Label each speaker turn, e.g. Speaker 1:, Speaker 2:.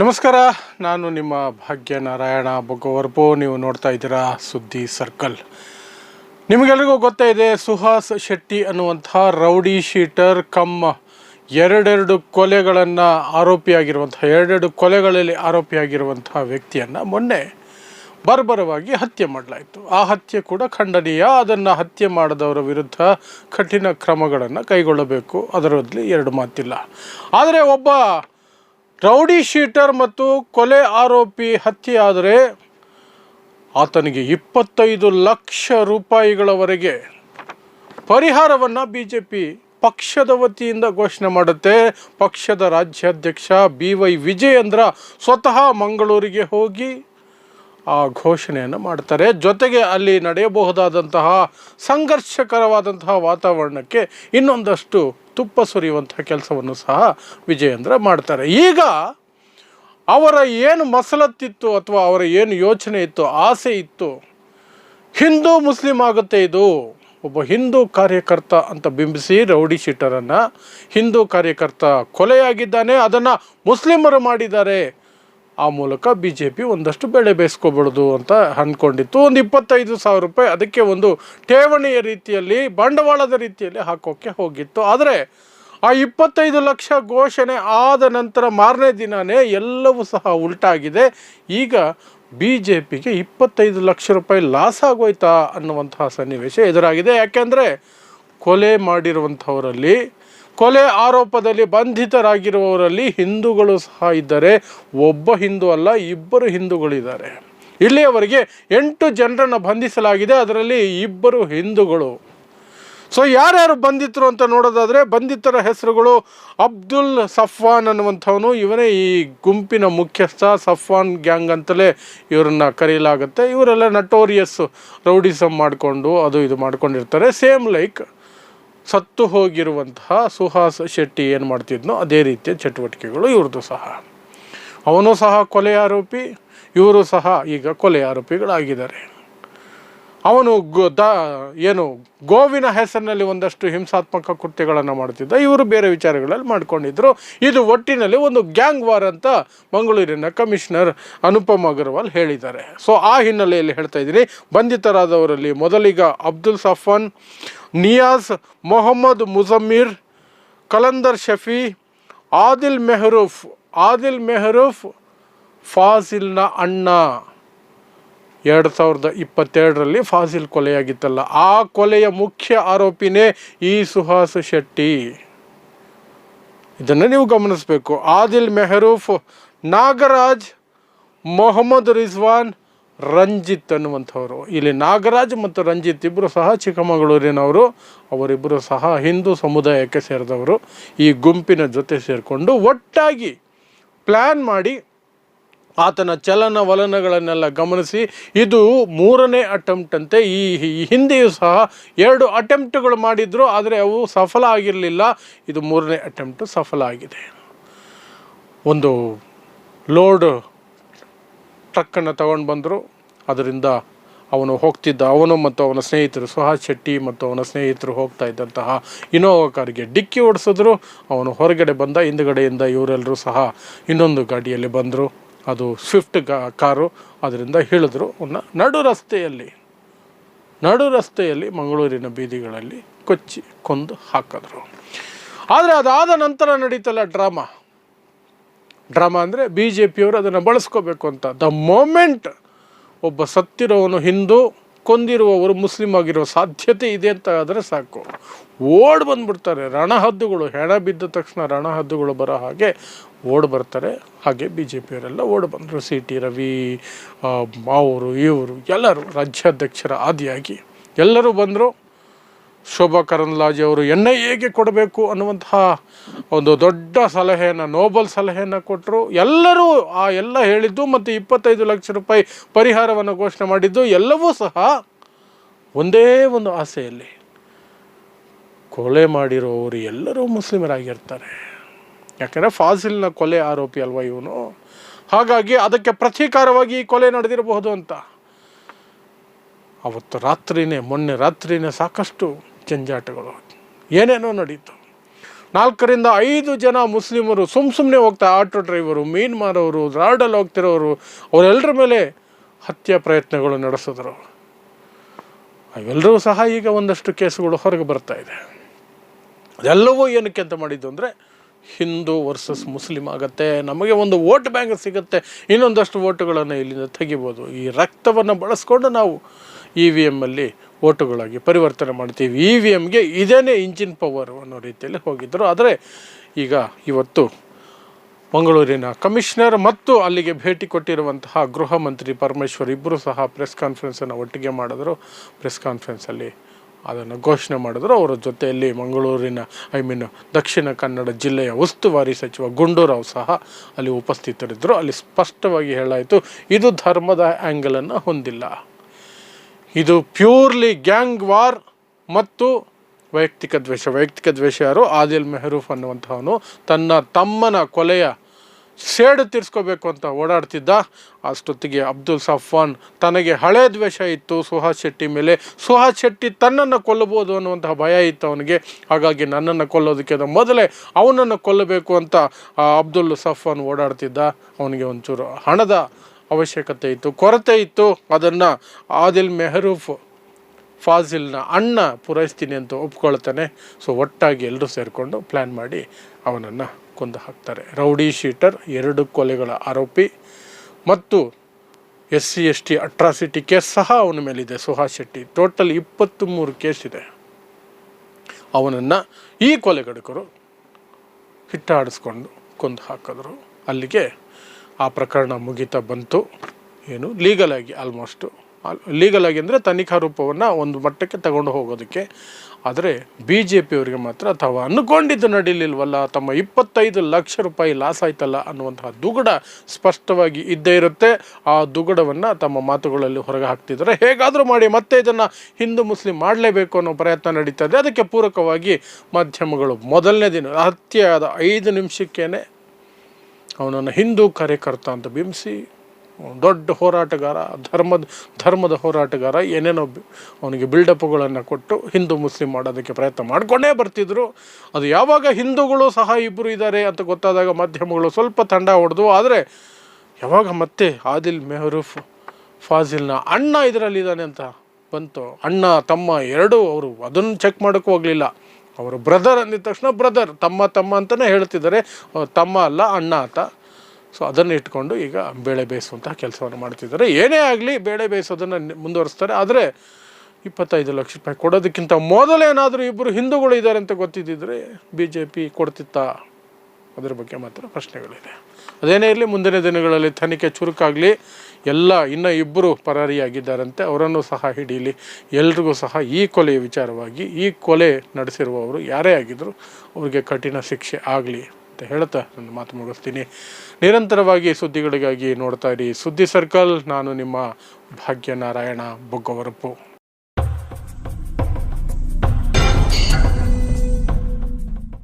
Speaker 1: ನಮಸ್ಕಾರ, ನಾನು ನಿಮ್ಮ ಭಾಗ್ಯ ನಾರಾಯಣ ಬೊಗ್ಗವರ್ಪು. ನೀವು ನೋಡ್ತಾ ಇದ್ದೀರಾ ಸುದ್ದಿ ಸರ್ಕಲ್. ನಿಮಗೆಲ್ರಿಗೂ ಗೊತ್ತೇ ಇದೆ, ಸುಹಾಸ್ ಶೆಟ್ಟಿ ಅನ್ನುವಂಥ ರೌಡಿ ಶೀಟರ್ ಕಮ್ಮ ಎರಡೆರಡು ಕೊಲೆಗಳನ್ನು ಆರೋಪಿಯಾಗಿರುವಂಥ, ಎರಡೆರಡು ಕೊಲೆಗಳಲ್ಲಿ ಆರೋಪಿಯಾಗಿರುವಂಥ ವ್ಯಕ್ತಿಯನ್ನು ಮೊನ್ನೆ ಬರ್ಬರವಾಗಿ ಹತ್ಯೆ ಮಾಡಲಾಯಿತು. ಆ ಹತ್ಯೆ ಕೂಡ ಖಂಡನೀಯ. ಅದನ್ನು ಹತ್ಯೆ ಮಾಡಿದವರ ವಿರುದ್ಧ ಕಠಿಣ ಕ್ರಮಗಳನ್ನು ಕೈಗೊಳ್ಳಬೇಕು. ಅದರಲ್ಲಿ ಎರಡು ಮಾತಿಲ್ಲ. ಆದರೆ ಒಬ್ಬ ರೌಡಿ ಶೀಟರ್ ಮತ್ತು ಕೊಲೆ ಆರೋಪಿ ಹತ್ಯೆಯಾದರೆ ಆತನಿಗೆ ಇಪ್ಪತ್ತೈದು ಲಕ್ಷ ರೂಪಾಯಿಗಳವರೆಗೆ ಪರಿಹಾರವನ್ನು ಬಿ ಜೆ ಪಿ ಪಕ್ಷದ ವತಿಯಿಂದ ಘೋಷಣೆ ಮಾಡುತ್ತೆ. ಪಕ್ಷದ ರಾಜ್ಯಾಧ್ಯಕ್ಷ ಬಿ ವೈ ವಿಜಯೇಂದ್ರ ಸ್ವತಃ ಮಂಗಳೂರಿಗೆ ಹೋಗಿ ಆ ಘೋಷಣೆಯನ್ನು ಮಾಡ್ತಾರೆ. ಜೊತೆಗೆ ಅಲ್ಲಿ ನಡೆಯಬಹುದಾದಂತಹ ಸಂಘರ್ಷಕರವಾದಂತಹ ವಾತಾವರಣಕ್ಕೆ ಇನ್ನೊಂದಷ್ಟು ತುಪ್ಪ ಸುರಿಯುವಂಥ ಕೆಲಸವನ್ನು ಸಹ ವಿಜಯೇಂದ್ರ ಮಾಡ್ತಾರೆ. ಈಗ ಅವರ ಏನು ಮಸಲತ್ತಿತ್ತು ಅಥವಾ ಅವರ ಏನು ಯೋಚನೆ ಇತ್ತು, ಆಸೆ ಇತ್ತು, ಹಿಂದೂ ಮುಸ್ಲಿಂ ಆಗುತ್ತೆ ಇದು, ಒಬ್ಬ ಹಿಂದೂ ಕಾರ್ಯಕರ್ತ ಅಂತ ಬಿಂಬಿಸಿ ರೌಡಿ ಶೀಟರನ್ನು ಹಿಂದೂ ಕಾರ್ಯಕರ್ತ ಕೊಲೆಯಾಗಿದ್ದಾನೆ, ಅದನ್ನು ಮುಸ್ಲಿಮರು ಮಾಡಿದ್ದಾರೆ. ಆ ಮೂಲಕ ಬಿ ಜೆ ಪಿ ಒಂದಷ್ಟು ಬೆಳೆ ಬೇಯಿಸ್ಕೋಬಾರ್ದು ಅಂತ ಅಂದ್ಕೊಂಡಿತ್ತು. ಒಂದು ಇಪ್ಪತ್ತೈದು ಸಾವಿರ ರೂಪಾಯಿ ಅದಕ್ಕೆ ಒಂದು ಠೇವಣಿಯ ರೀತಿಯಲ್ಲಿ, ಬಂಡವಾಳದ ರೀತಿಯಲ್ಲಿ ಹಾಕೋಕ್ಕೆ ಹೋಗಿತ್ತು. ಆದರೆ ಆ ಇಪ್ಪತ್ತೈದು ಲಕ್ಷ ಘೋಷಣೆ ಆದ ನಂತರ ಮಾರನೇ ದಿನವೇ ಎಲ್ಲವೂ ಸಹ ಉಲ್ಟಾಗಿದೆ. ಈಗ ಬಿ ಜೆ ಪಿಗೆ ಇಪ್ಪತ್ತೈದು ಲಕ್ಷ ರೂಪಾಯಿ ಲಾಸ್ ಆಗೋಯ್ತಾ ಅನ್ನುವಂತಹ ಸನ್ನಿವೇಶ ಎದುರಾಗಿದೆ. ಯಾಕೆಂದರೆ ಕೊಲೆ ಮಾಡಿರುವಂಥವರಲ್ಲಿ ಕೊಲೆ ಆರೋಪದಲ್ಲಿ ಬಂಧಿತರಾಗಿರುವವರಲ್ಲಿ ಹಿಂದೂಗಳು ಸಹ ಇದ್ದಾರೆ ಒಬ್ಬ ಹಿಂದೂ ಅಲ್ಲ, ಇಬ್ಬರು ಹಿಂದೂಗಳಿದ್ದಾರೆ. ಇಲ್ಲಿಯವರೆಗೆ ಎಂಟು ಜನರನ್ನು ಬಂಧಿಸಲಾಗಿದೆ, ಅದರಲ್ಲಿ ಇಬ್ಬರು ಹಿಂದೂಗಳು. ಸೊ ಯಾರ್ಯಾರು ಬಂಧಿತರು ಅಂತ ನೋಡೋದಾದರೆ, ಬಂಧಿತರ ಹೆಸರುಗಳು ಅಬ್ದುಲ್ ಸಫ್ವಾನ್ ಅನ್ನುವಂಥವನು ಇವನೇ ಈ ಗುಂಪಿನ ಮುಖ್ಯಸ್ಥ ಸಫ್ವಾನ್ ಗ್ಯಾಂಗ್ ಅಂತಲೇ ಇವರನ್ನ ಕರೆಯಲಾಗುತ್ತೆ. ಇವರೆಲ್ಲ ನಟೋರಿಯಸ್ ರೌಡಿಸಮ್ ಮಾಡಿಕೊಂಡು ಅದು ಇದು ಮಾಡ್ಕೊಂಡಿರ್ತಾರೆ. ಸೇಮ್ ಲೈಕ್ ಸತ್ತು ಹೋಗಿರುವಂತಹ ಸುಹಾಸ್ ಶೆಟ್ಟಿ ಏನು ಮಾಡ್ತಿದ್ನೋ ಅದೇ ರೀತಿಯ ಚಟುವಟಿಕೆಗಳು ಇವ್ರದ್ದು ಸಹ. ಅವನು ಸಹ ಕೊಲೆ ಆರೋಪಿ, ಇವರು ಸಹ ಈಗ ಕೊಲೆ ಆರೋಪಿಗಳಾಗಿದ್ದಾರೆ. ಅವನು ಗೋ ದ ಏನು ಗೋವಿನ ಹೆಸರಿನಲ್ಲಿ ಒಂದಷ್ಟು ಹಿಂಸಾತ್ಮಕ ಕೃತ್ಯಗಳನ್ನು ಮಾಡ್ತಿದ್ದ, ಇವರು ಬೇರೆ ವಿಚಾರಗಳಲ್ಲಿ ಮಾಡಿಕೊಂಡಿದ್ದರು ಇದು ಒಟ್ಟಿನಲ್ಲಿ ಒಂದು ಗ್ಯಾಂಗ್ ವಾರ್ ಅಂತ ಮಂಗಳೂರಿನ ಕಮಿಷನರ್ ಅನುಪಮ್ ಅಗರ್ವಾಲ್ ಹೇಳಿದ್ದಾರೆ. ಸೊ ಆ ಹಿನ್ನೆಲೆಯಲ್ಲಿ ಹೇಳ್ತಾ ಇದ್ದೀನಿ, ಬಂಧಿತರಾದವರಲ್ಲಿ ಮೊದಲಿಗ ಅಬ್ದುಲ್ ಸಫಾನ್ ನಿಯಾಜ್, ಮೊಹಮ್ಮದ್ ಮುಜಮ್ಮಿರ್, ಕಲಂದರ್ ಶಫಿ, ಆದಿಲ್ ಮೆಹರೂಫ್ ಆದಿಲ್ ಮೆಹರೂಫ್ ಫಾಜಿಲ್ನ ಅಣ್ಣ. ಎರಡು ಸಾವಿರದ ಇಪ್ಪತ್ತೆರಡರಲ್ಲಿ ಫಾಜಿಲ್ ಕೊಲೆಯಾಗಿತ್ತಲ್ಲ. ಆ ಕೊಲೆಯ ಮುಖ್ಯ ಆರೋಪಿನೇ ಈ ಸುಹಾಸ್ ಶೆಟ್ಟಿ. ಇದನ್ನು ನೀವು ಗಮನಿಸಬೇಕು. ಆದಿಲ್ ಮೆಹರೂಫ್, ನಾಗರಾಜ್, ಮೊಹಮ್ಮದ್ ರಿಜ್ವಾನ್ ರಂಜಿತ್ ಅನ್ನುವಂಥವ್ರು. ಇಲ್ಲಿ ನಾಗರಾಜ್ ಮತ್ತು ರಂಜಿತ್ ಇಬ್ಬರು ಸಹ ಚಿಕ್ಕಮಗಳೂರಿನವರು. ಅವರಿಬ್ಬರು ಸಹ ಹಿಂದೂ ಸಮುದಾಯಕ್ಕೆ ಸೇರಿದವರು. ಈ ಗುಂಪಿನ ಜೊತೆ ಸೇರಿಕೊಂಡು ಒಟ್ಟಾಗಿ ಪ್ಲ್ಯಾನ್ ಮಾಡಿ ಆತನ ಚಲನವಲನಗಳನ್ನೆಲ್ಲ ಗಮನಿಸಿ, ಇದು ಮೂರನೇ ಅಟೆಂಪ್ಟ್ ಅಂತೆ. ಈ ಹಿಂದೆಯೂ ಸಹ ಎರಡು ಅಟೆಂಪ್ಟ್ಗಳು ಮಾಡಿದ್ರು, ಆದರೆ ಅವು ಸಫಲ ಆಗಿರಲಿಲ್ಲ. ಇದು ಮೂರನೇ ಅಟೆಂಪ್ಟು ಸಫಲ ಆಗಿದೆ. ಒಂದು ಲೋಡ್ ಟ್ರಕ್ಕನ್ನು ತಗೊಂಡು ಬಂದರು. ಅದರಿಂದ ಅವನು ಹೋಗ್ತಿದ್ದ. ಅವನು ಮತ್ತು ಅವನ ಸ್ನೇಹಿತರು ಸುಹಾಸ್ ಶೆಟ್ಟಿ ಮತ್ತು ಅವನ ಸ್ನೇಹಿತರು ಹೋಗ್ತಾ ಇದ್ದಂತಹ ಇನೋವಾ ಕಾರಿಗೆ ಡಿಕ್ಕಿ ಓಡಿಸಿದ್ರು. ಅವನು ಹೊರಗಡೆ ಬಂದ. ಹಿಂದುಗಡೆಯಿಂದ ಇವರೆಲ್ಲರೂ ಸಹ ಇನ್ನೊಂದು ಗಾಡಿಯಲ್ಲಿ ಬಂದರು. ಅದು ಸ್ವಿಫ್ಟ್ ಕಾರು. ಅದರಿಂದ ಹೇಳಿದ್ರು ನಡು ರಸ್ತೆಯಲ್ಲಿ ನಡು ರಸ್ತೆಯಲ್ಲಿ ಮಂಗಳೂರಿನ ಬೀದಿಗಳಲ್ಲಿ ಕೊಚ್ಚಿ ಕೊಂದು ಹಾಕಿದ್ರು. ಆದರೆ ಅದಾದ ನಂತರ ನಡೀತಲ್ಲ ಡ್ರಾಮಾ. ಡ್ರಾಮಾ ಅಂದರೆ ಬಿ ಜೆ ಪಿಯವರು ಅದನ್ನು ಬಳಸ್ಕೋಬೇಕು ಅಂತ. ದ ಮೊಮೆಂಟ್ ಒಬ್ಬ ಸತ್ತಿರೋವನು ಹಿಂದೂ, ಕೊಂದಿರುವವರು ಮುಸ್ಲಿಂ ಆಗಿರೋ ಸಾಧ್ಯತೆ ಇದೆ ಅಂತ ಆದರೆ ಸಾಕು. ಓಡ್ ಬಂದ್ಬಿಡ್ತಾರೆ. ರಣಹದ್ದುಗಳು, ಹೆಣ ಬಿದ್ದ ತಕ್ಷಣ ರಣಹದ್ದುಗಳು ಬರೋ ಹಾಗೆ ಓಡ್ ಬರ್ತಾರೆ. ಹಾಗೆ ಬಿ ಜೆ ಪಿಯವರೆಲ್ಲ ಓಡ್ ಬಂದರು. ಸಿ ಟಿ ರವಿ ಅವರು ಇವರು ಎಲ್ಲರೂ ರಾಜ್ಯಾಧ್ಯಕ್ಷರ ಆದಿಯಾಗಿ ಎಲ್ಲರೂ ಬಂದರು. ಶೋಭಾ ಕರಂದ್ಲಾಜೆ ಅವರು ಎಣ್ಣೆ ಹೇಗೆ ಕೊಡಬೇಕು ಅನ್ನುವಂತಹ ಒಂದು ದೊಡ್ಡ ಸಲಹೆಯನ್ನು ನೋಬಲ್ ಸಲಹೆಯನ್ನು ಕೊಟ್ಟರು. ಎಲ್ಲರೂ ಆ ಎಲ್ಲ ಹೇಳಿದ್ದು ಮತ್ತು ಇಪ್ಪತ್ತೈದು ಲಕ್ಷ ರೂಪಾಯಿ ಪರಿಹಾರವನ್ನು ಘೋಷಣೆ ಮಾಡಿದ್ದು ಎಲ್ಲವೂ ಸಹ ಒಂದೇ ಒಂದು ಆಸೆಯಲ್ಲಿ. ಕೊಲೆ ಮಾಡಿರೋವರು ಎಲ್ಲರೂ ಮುಸ್ಲಿಮರಾಗಿರ್ತಾರೆ. ಯಾಕಂದರೆ ಫಾಸಿಲ್ನ ಕೊಲೆ ಆರೋಪಿ ಅಲ್ವಾ ಇವನು? ಹಾಗಾಗಿ ಅದಕ್ಕೆ ಪ್ರತೀಕಾರವಾಗಿ ಈ ಕೊಲೆ ನಡೆದಿರಬಹುದು ಅಂತ. ಅವತ್ತು ರಾತ್ರಿನೇ, ಮೊನ್ನೆ ರಾತ್ರಿನೇ ಸಾಕಷ್ಟು ಜಂಜಾಟಗಳು. ಏನೇನೋ ನಡೀತು. ನಾಲ್ಕರಿಂದ ಐದು ಜನ ಮುಸ್ಲಿಮರು ಸುಮ್ಮ ಸುಮ್ಮನೆ ಹೋಗ್ತಾ, ಆಟೋ ಡ್ರೈವರು, ಮೀನು ಮಾರೋರು, ರಾಡಲ್ಲಿ ಹೋಗ್ತಿರೋರು ಅವರೆಲ್ಲರ ಮೇಲೆ ಹತ್ಯೆ ಪ್ರಯತ್ನಗಳು ನಡೆಸಿದ್ರು. ಅವೆಲ್ಲರೂ ಸಹ ಈಗ ಒಂದಷ್ಟು ಕೇಸುಗಳು ಹೊರಗೆ ಬರ್ತಾ ಇದೆ. ಅದೆಲ್ಲವೂ ಏನಕ್ಕೆ ಅಂತ ಮಾಡಿದ್ದು ಅಂದರೆ, ಹಿಂದೂ ವರ್ಸಸ್ ಮುಸ್ಲಿಂ ಆಗುತ್ತೆ, ನಮಗೆ ಒಂದು ವೋಟ್ ಬ್ಯಾಂಕ್ ಸಿಗುತ್ತೆ, ಇನ್ನೊಂದಷ್ಟು ವೋಟುಗಳನ್ನು ಇಲ್ಲಿಂದ ತೆಗಿಬೋದು. ಈ ರಕ್ತವನ್ನು ಬಳಸ್ಕೊಂಡು ನಾವು ಇ ವಿ ಎಮ್ಮಲ್ಲಿ ವೋಟುಗಳಾಗಿ ಪರಿವರ್ತನೆ ಮಾಡ್ತೀವಿ. ಇ ವಿ ಎಮ್ಗೆ ಇದೇನೇ ಇಂಜಿನ್ ಪವರ್ ಅನ್ನೋ ರೀತಿಯಲ್ಲಿ ಹೋಗಿದ್ದರು ಆದರೆ ಈಗ ಇವತ್ತು ಮಂಗಳೂರಿನ ಕಮಿಷನರ್ ಮತ್ತು ಅಲ್ಲಿಗೆ ಭೇಟಿ ಕೊಟ್ಟಿರುವಂತಹ ಗೃಹ ಮಂತ್ರಿ ಪರಮೇಶ್ವರ್ ಇಬ್ಬರು ಸಹ ಪ್ರೆಸ್ ಕಾನ್ಫರೆನ್ಸನ್ನು ಒಟ್ಟಿಗೆ ಮಾಡಿದ್ರು. ಪ್ರೆಸ್ ಕಾನ್ಫರೆನ್ಸಲ್ಲಿ ಅದನ್ನು ಘೋಷಣೆ ಮಾಡಿದ್ರು. ಅವರ ಜೊತೆಯಲ್ಲಿ ಮಂಗಳೂರಿನ, ಐ ಮೀನ್ ದಕ್ಷಿಣ ಕನ್ನಡ ಜಿಲ್ಲೆಯ ಉಸ್ತುವಾರಿ ಸಚಿವ ಗುಂಡೂರಾವ್ ಸಹ ಅಲ್ಲಿ ಉಪಸ್ಥಿತರಿದ್ದರು. ಅಲ್ಲಿ ಸ್ಪಷ್ಟವಾಗಿ ಹೇಳಾಯಿತು ಇದು ಧರ್ಮದ ಆ್ಯಂಗಲನ್ನು ಹೊಂದಿಲ್ಲ. ಇದು ಪ್ಯೂರ್ಲಿ ಗ್ಯಾಂಗ್ ವಾರ್ ಮತ್ತು ವೈಯಕ್ತಿಕ ದ್ವೇಷ. ವೈಯಕ್ತಿಕ ದ್ವೇಷ ಯಾರು? ಆದಿಲ್ ಮೆಹರೂಫ್ ಅನ್ನುವಂಥವನು ತನ್ನ ತಮ್ಮನ ಕೊಲೆಯ ಸೇಡು ತೀರಿಸ್ಕೋಬೇಕು ಅಂತ ಓಡಾಡ್ತಿದ್ದ. ಅಷ್ಟೊತ್ತಿಗೆ ಅಬ್ದುಲ್ ಸಫಾನ್ ತನಗೆ ಹಳೆ ದ್ವೇಷ ಇತ್ತು. ಸುಹಾಸ್ ಶೆಟ್ಟಿ ಮೇಲೆ ಸುಹಾಸ್ ಶೆಟ್ಟಿ ತನ್ನನ್ನು ಕೊಲ್ಲಬಹುದು ಅನ್ನುವಂತಹ ಭಯ ಇತ್ತು ಅವನಿಗೆ. ಹಾಗಾಗಿ ನನ್ನನ್ನು ಕೊಲ್ಲೋದಕ್ಕೆ ಮೊದಲೇ ಅವನನ್ನು ಕೊಲ್ಲಬೇಕು ಅಂತ ಅಬ್ದುಲ್ ಸಫಾನ್ ಓಡಾಡ್ತಿದ್ದ. ಅವನಿಗೆ ಒಂಚೂರು ಹಣದ ಅವಶ್ಯಕತೆ ಇತ್ತು. ಕೊರತೆ ಇತ್ತು. ಅದನ್ನು ಆದಿಲ್ ಮೆಹರೂಫ್ ಫಾಜಿಲ್ನ ಅಣ್ಣ ಪೂರೈಸ್ತೀನಿ ಅಂತ ಒಪ್ಕೊಳ್ತಾನೆ. ಸೊ ಒಟ್ಟಾಗಿ ಎಲ್ಲರೂ ಸೇರಿಕೊಂಡು ಪ್ಲ್ಯಾನ್ ಮಾಡಿ ಅವನನ್ನು ಕೊಂದು ಹಾಕ್ತಾರೆ. ರೌಡಿ ಶೀಟರ್, ಎರಡು ಕೊಲೆಗಳ ಆರೋಪಿ ಮತ್ತು S C S T atrocity case ಸಹ ಅವನ ಮೇಲಿದೆ. ಸುಹಾಸ್ ಶೆಟ್ಟಿ, ಟೋಟಲ್ ಇಪ್ಪತ್ತು ಮೂರು ಕೇಸ್ ಇದೆ. ಅವನನ್ನು ಈ ಕೊಲೆಗಡಕರು ಹಿಟ್ಟಾಡಿಸ್ಕೊಂಡು ಕೊಂದು ಹಾಕಿದ್ರು. ಅಲ್ಲಿಗೆ ಆ ಪ್ರಕರಣ ಮುಗಿತಾ ಬಂತು. ಏನು ಲೀಗಲಾಗಿ ಆಲ್ಮೋಸ್ಟು ಲೀಗಲಾಗಿ ಅಂದರೆ ತನಿಖಾ ರೂಪವನ್ನು ಒಂದು ಮಟ್ಟಕ್ಕೆ ತಗೊಂಡು ಹೋಗೋದಕ್ಕೆ. ಆದರೆ ಬಿ ಜೆ ಪಿಯವರಿಗೆ ಮಾತ್ರ ಅಥವಾ ಅಂದ್ಕೊಂಡಿದ್ದು ನಡೀಲಿಲ್ವಲ್ಲ, ತಮ್ಮ ಇಪ್ಪತ್ತೈದು ಲಕ್ಷ ರೂಪಾಯಿ ಲಾಸ್ ಆಯ್ತಲ್ಲ ಅನ್ನುವಂತಹ ದುಗುಡ ಸ್ಪಷ್ಟವಾಗಿ ಇದ್ದೇ ಇರುತ್ತೆ. ಆ ದುಗುಡವನ್ನು ತಮ್ಮ ಮಾತುಗಳಲ್ಲಿ ಹೊರಗೆ ಹಾಕ್ತಿದ್ದಾರೆ. ಹೇಗಾದರೂ ಮಾಡಿ ಮತ್ತೆ ಇದನ್ನು ಹಿಂದೂ ಮುಸ್ಲಿಂ ಮಾಡಲೇಬೇಕು ಅನ್ನೋ ಪ್ರಯತ್ನ ನಡೀತಾ ಅದಕ್ಕೆ ಪೂರಕವಾಗಿ ಮಾಧ್ಯಮಗಳು ಮೊದಲನೇ ದಿನ ಹತ್ಯೆಯಾದ ಐದು ನಿಮಿಷಕ್ಕೇ ಅವನನ್ನು ಹಿಂದೂ ಕಾರ್ಯಕರ್ತ ಅಂತ ಬಿಂಬಿಸಿ ದೊಡ್ಡ ಹೋರಾಟಗಾರ, ಧರ್ಮದ ಧರ್ಮದ ಹೋರಾಟಗಾರ, ಏನೇನೋ ಅವನಿಗೆ ಬಿಲ್ಡಪ್ಗಳನ್ನು ಕೊಟ್ಟು ಹಿಂದೂ ಮುಸ್ಲಿಂ ಮಾಡೋದಕ್ಕೆ ಪ್ರಯತ್ನ ಮಾಡಿಕೊಂಡೇ ಬರ್ತಿದ್ರು. ಅದು ಯಾವಾಗ ಹಿಂದೂಗಳು ಸಹ ಇಬ್ಬರು ಇದ್ದಾರೆ ಅಂತ ಗೊತ್ತಾದಾಗ ಮಾಧ್ಯಮಗಳು ಸ್ವಲ್ಪ ತಂಡ ಹೊಡೆದು, ಆದರೆ ಯಾವಾಗ ಮತ್ತೆ ಆದಿಲ್ ಮೆಹರೂಫ್, ಫಾಜಿಲ್ನ ಅಣ್ಣ ಇದರಲ್ಲಿದ್ದಾನೆ ಅಂತ ಬಂತು. ಅಣ್ಣ, ತಮ್ಮ ಎರಡೂ ಅವರು ಅದನ್ನು ಚೆಕ್ ಮಾಡೋಕ್ಕೂ ಹೋಗಲಿಲ್ಲ. ಅವರು ಬ್ರದರ್ ಅಂದಿದ ತಕ್ಷಣ ಬ್ರದರ್ ತಮ್ಮ ತಮ್ಮ ಅಂತಲೇ ಹೇಳ್ತಿದ್ದಾರೆ. ತಮ್ಮ ಅಲ್ಲ, ಅಣ್ಣ ಅಂತ. ಸೊ ಅದನ್ನು ಇಟ್ಕೊಂಡು ಈಗ ಬೇಳೆ ಬೇಯಿಸುವಂತಹ ಕೆಲಸವನ್ನು ಮಾಡ್ತಿದ್ದಾರೆ. ಏನೇ ಆಗಲಿ ಬೇಳೆ ಬೇಯಿಸೋದನ್ನು ಮುಂದುವರಿಸ್ತಾರೆ. ಆದರೆ ಇಪ್ಪತ್ತೈದು ಲಕ್ಷ ರೂಪಾಯಿ ಕೊಡೋದಕ್ಕಿಂತ ಮೊದಲೇನಾದರೂ ಇಬ್ಬರು ಹಿಂದೂಗಳು ಇದ್ದಾರೆ ಅಂತ ಗೊತ್ತಿದ್ದಿದ್ರೆ ಬಿ ಜೆ ಪಿ ಕೊಡ್ತಿತ್ತಾ? ಅದ್ರ ಬಗ್ಗೆ ಮಾತ್ರ ಪ್ರಶ್ನೆಗಳಿದೆ. ಅದೇನೇ ಇರಲಿ, ಮುಂದಿನ ದಿನಗಳಲ್ಲಿ ತನಿಖೆ ಚುರುಕಾಗಲಿ, ಎಲ್ಲ ಇನ್ನ ಇಬ್ಬರು ಪರಾರಿಯಾಗಿದ್ದಾರಂತೆ, ಅವರನ್ನು ಸಹ ಹಿಡಿಯಲಿ ಎಲ್ರಿಗೂ ಸಹ ಈ ಕೊಲೆಯ ವಿಚಾರವಾಗಿ, ಈ ಕೊಲೆ ನಡೆಸಿರುವವರು ಯಾರೇ ಆಗಿದ್ದರೂ ಅವರಿಗೆ ಕಠಿಣ ಶಿಕ್ಷೆ ಆಗಲಿ ಅಂತ ಹೇಳ್ತಾ ನನ್ನ ಮಾತು ಮುಗಿಸ್ತೀನಿ. ನಿರಂತರವಾಗಿ ಸುದ್ದಿಗಳಿಗಾಗಿ ನೋಡ್ತಾ ಇರಿ. ಸುದ್ದಿ ಸರ್ಕಲ್, ನಾನು ನಿಮ್ಮ ಭಾಗ್ಯನಾರಾಯಣ ಬೊಗ್ಗವರಪ್ಪು.